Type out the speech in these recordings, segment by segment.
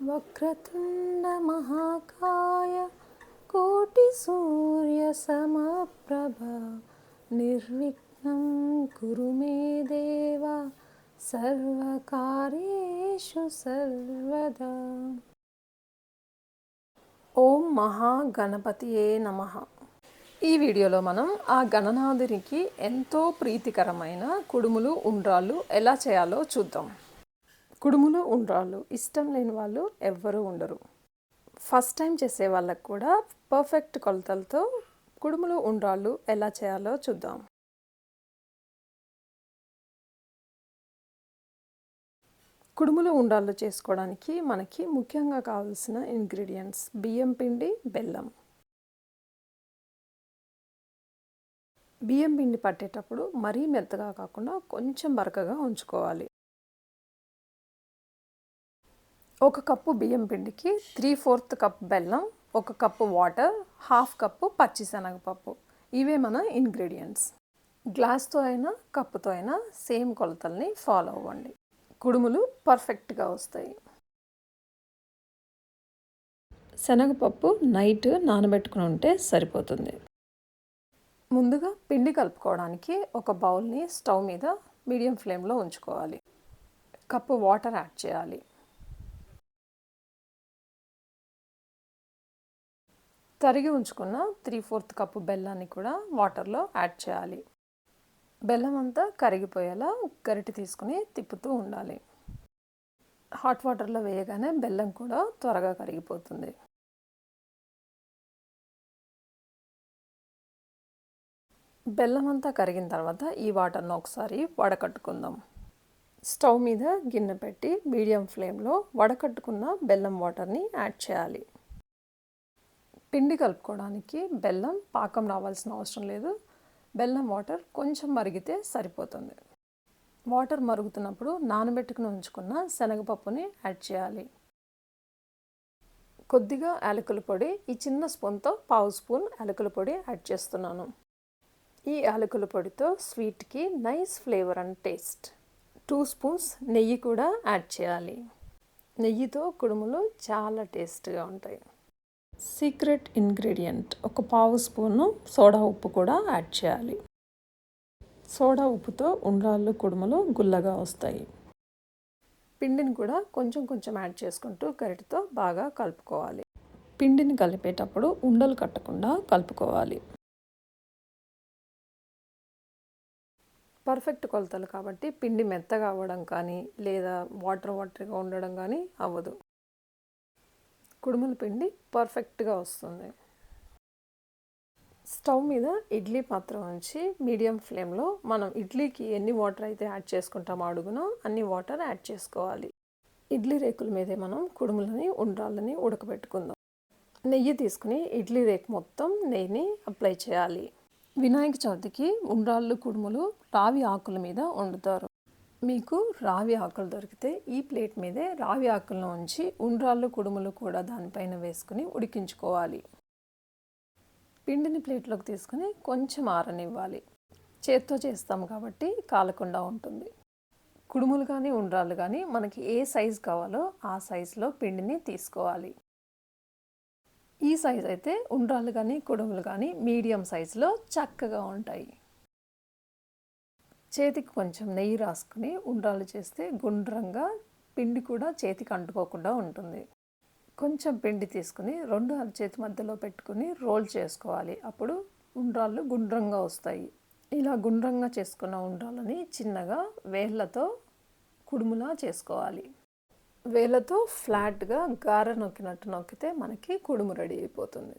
वक्रतुण्डमहाकाय कोटिसूर्यसमप्रभ निर्विघ्नं कुरु मे देव सर्वकार्येषु सर्वदा ఓం మహాగణపతియే నమ ఈ వీడియోలో మనం ఆ గణనాథునికి ఎంతో ప్రీతికరమైన కుడుములు ఉండ్రాళ్ళు ఎలా చేయాలో చూద్దాం కుడుములు ఉండ్రాళ్ళు. ఇష్టం లేని వాళ్ళు ఎవ్వరూ ఉండరు. ఫస్ట్ టైం చేసే వాళ్ళకు కూడా పర్ఫెక్ట్ కొలతలతో కుడుములు ఉండ్రాళ్ళు ఎలా చేయాలో చూద్దాం. కుడుములు ఉండాళ్ళు చేసుకోవడానికి మనకి ముఖ్యంగా కావాల్సిన ఇంగ్రీడియంట్స్ బియ్యం పిండి బెల్లం. బియ్యం పిండి పట్టేటప్పుడు మరీ మెత్తగా కాకుండా కొంచెం బరకగా ఉంచుకోవాలి. ఒక కప్పు బియ్యం పిండికి త్రీ ఫోర్త్ కప్ బెల్లం ఒక కప్పు వాటర్ హాఫ్ కప్పు పచ్చిశనగపప్పు. ఇవే మన ఇంగ్రీడియంట్స్. గ్లాస్తో అయినా కప్పుతో అయినా సేమ్ కొలతల్ని ఫాలో అవ్వండి. కుడుములు పర్ఫెక్ట్గా వస్తాయి. శనగపప్పు నైట్ నానబెట్టుకుని ఉంటే సరిపోతుంది. ముందుగా పిండి కలుపుకోవడానికి ఒక బౌల్ని స్టవ్ మీద మీడియం ఫ్లేమ్లో ఉంచుకోవాలి. కప్పు వాటర్ యాడ్ చేయాలి. తరిగి ఉంచుకున్న త్రీ ఫోర్త్ కప్పు బెల్లాన్ని కూడా వాటర్లో యాడ్ చేయాలి. బెల్లం అంతా కరిగిపోయేలా గరిటె తీసుకుని తిప్పుతూ ఉండాలి. హాట్ వాటర్లో వేయగానే బెల్లం కూడా త్వరగా కరిగిపోతుంది. బెల్లం అంతా కరిగిన తర్వాత ఈ వాటర్ను ఒకసారి వడకట్టుకుందాం. స్టవ్ మీద గిన్నె పెట్టి మీడియం ఫ్లేమ్లో వడకట్టుకున్న బెల్లం వాటర్ని యాడ్ చేయాలి. పిండి కలుపుకోవడానికి బెల్లం పాకం రావాల్సిన అవసరం లేదు. బెల్లం వాటర్ కొంచెం మరిగితే సరిపోతుంది. వాటర్ మరుగుతున్నప్పుడు నానబెట్టుకుని ఉంచుకున్న శనగపప్పుని యాడ్ చేయాలి. కొద్దిగా యాలకుల పొడి ఈ చిన్న స్పూన్తో పావు స్పూన్ యాలకుల పొడి యాడ్ చేస్తున్నాను. ఈ యాలకుల పొడితో స్వీట్కి nice flavour and taste. Two spoons నెయ్యి కూడా యాడ్ చేయాలి. నెయ్యితో కుడుములు చాలా టేస్ట్గా ఉంటాయి. Secret ingredient. ఒక పావు స్పూను సోడా ఉప్పు కూడా యాడ్ చేయాలి. సోడా ఉప్పుతో ఉండ్రాళ్ళు కుడుములు గుల్లగా వస్తాయి. పిండిని కూడా కొంచెం కొంచెం యాడ్ చేసుకుంటూ గరిటతో బాగా కలుపుకోవాలి. పిండిని కలిపేటప్పుడు ఉండలు కట్టకుండా కలుపుకోవాలి. పర్ఫెక్ట్ కొలతలు కాబట్టి పిండి మెత్తగా అవ్వడం కానీ లేదా వాటర్ వాటర్గా ఉండడం కానీ అవ్వదు. కుడుముల పిండి పర్ఫెక్ట్గా వస్తుంది. స్టవ్ మీద ఇడ్లీ పాత్ర ఉంచి మీడియం ఫ్లేమ్లో మనం ఇడ్లీకి ఎన్ని వాటర్ అయితే యాడ్ చేసుకుంటామో అడుగునో అన్ని వాటర్ యాడ్ చేసుకోవాలి. ఇడ్లీ రేకుల మీదే మనం కుడుములని ఉండ్రాళ్ళని ఉడకబెట్టుకుందాం. నెయ్యి తీసుకుని ఇడ్లీ రేకు మొత్తం నెయ్యిని అప్లై చేయాలి. వినాయక చవితికి ఉండ్రాళ్ళు కుడుములు రావి ఆకుల మీద వండుతారు. మీకు రావి ఆకులు దొరికితే ఈ ప్లేట్ మీదే రావి ఆకులను ఉంచి ఉండ్రాళ్ళు కుడుములు కూడా దానిపైన వేసుకుని ఉడికించుకోవాలి. పిండిని ప్లేట్లోకి తీసుకుని కొంచెం ఆరనివ్వాలి. చేత్తో చేస్తాం కాబట్టి కాలకుండా ఉంటుంది. కుడుములు కానీ ఉండ్రాళ్ళు కానీ మనకి ఏ సైజు కావాలో ఆ సైజులో పిండిని తీసుకోవాలి. ఈ సైజ్ అయితే ఉండ్రాళ్ళు కానీ కుడుములు కానీ మీడియం సైజులో చక్కగా ఉంటాయి. చేతికి కొంచెం నెయ్యి రాసుకుని ఉండ్రాలు చేస్తే గుండ్రంగా పిండి కూడా చేతికి అంటుకోకుండా ఉంటుంది. కొంచెం పిండి తీసుకుని రెండు చేతి మధ్యలో పెట్టుకుని రోల్ చేసుకోవాలి. అప్పుడు ఉండ్రాళ్ళు గుండ్రంగా వస్తాయి. ఇలా గుండ్రంగా చేసుకున్న ఉండ్రాలని చిన్నగా వేళ్ళతో కుడుములా చేసుకోవాలి. వేళ్ళతో ఫ్లాట్గా గార నొక్కినట్టు నొక్కితే మనకి కుడుము రెడీ అయిపోతుంది.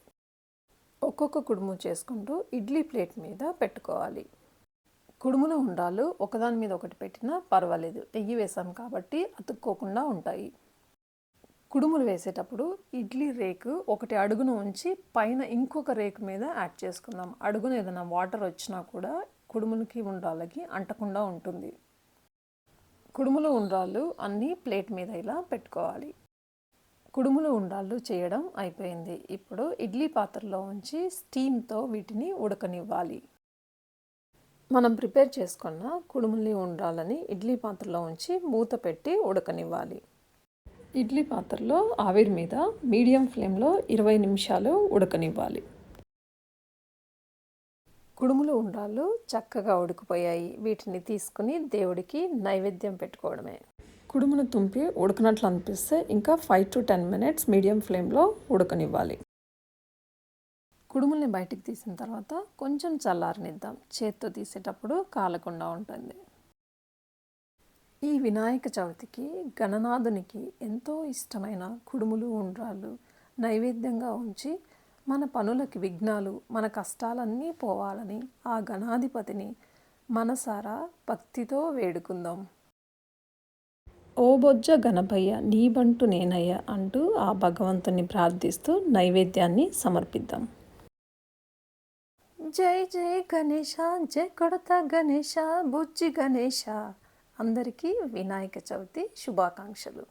ఒక్కొక్క కుడుము చేసుకుంటూ ఇడ్లీ ప్లేట్ మీద పెట్టుకోవాలి. కుడుములు ఉండాలు ఒకదాని మీద ఒకటి పెట్టినా పర్వాలేదు. నెయ్యి వేసాం కాబట్టి అతుక్కోకుండా ఉంటాయి. కుడుములు వేసేటప్పుడు ఇడ్లీ రేకు ఒకటి అడుగున ఉంచి పైన ఇంకొక రేకు మీద యాడ్ చేసుకుందాం. అడుగున ఏదైనా వాటర్ వచ్చినా కూడా కుడుములకి ఉండాలకి అంటకుండా ఉంటుంది. కుడుములు ఉండ్రాళ్ళు అన్నీ ప్లేట్ మీద ఇలా పెట్టుకోవాలి. కుడుములు ఉండ్రాళ్ళు చేయడం అయిపోయింది. ఇప్పుడు ఇడ్లీ పాత్రలో ఉంచి స్టీమ్తో వీటిని ఉడకనివ్వాలి. మనం ప్రిపేర్ చేసుకున్న కుడుముల్ని ఉండాలని ఇడ్లీ పాత్రలో ఉంచి మూత పెట్టి ఉడకనివ్వాలి. ఇడ్లీ పాత్రలో ఆవిరి మీద మీడియం ఫ్లేమ్లో ఇరవై నిమిషాలు ఉడకనివ్వాలి. కుడుములు ఉండ్రాళ్ళు చక్కగా ఉడికిపోయాయి. వీటిని తీసుకుని దేవుడికి నైవేద్యం పెట్టుకోవడమే. కుడుమును తుంపి ఉడకనట్లు అనిపిస్తే ఇంకా five to ten minutes medium ఫ్లేమ్లో ఉడకనివ్వాలి. కుడుముల్ని బయటికి తీసిన తర్వాత కొంచెం చల్లారనిద్దాం. చేత్తో తీసేటప్పుడు కాలకుండా ఉంటుంది. ఈ వినాయక చవితికి గణనాథునికి ఎంతో ఇష్టమైన కుడుములు ఉండ్రాళ్ళు నైవేద్యంగా ఉంచి మన పనులకి విఘ్నాలు మన కష్టాలన్నీ పోవాలని ఆ గణాధిపతిని మనసారా భక్తితో వేడుకుందాం. ఓ బొజ్జ గణపయ్య నీబంటు నేనయ్య అంటూ ఆ భగవంతుని ప్రార్థిస్తూ నైవేద్యాన్ని సమర్పిద్దాం. జై జై గణేష జై కొడత గణేష బుజ్జి గణేష అందరికీ వినాయక చవితి శుభాకాంక్షలు.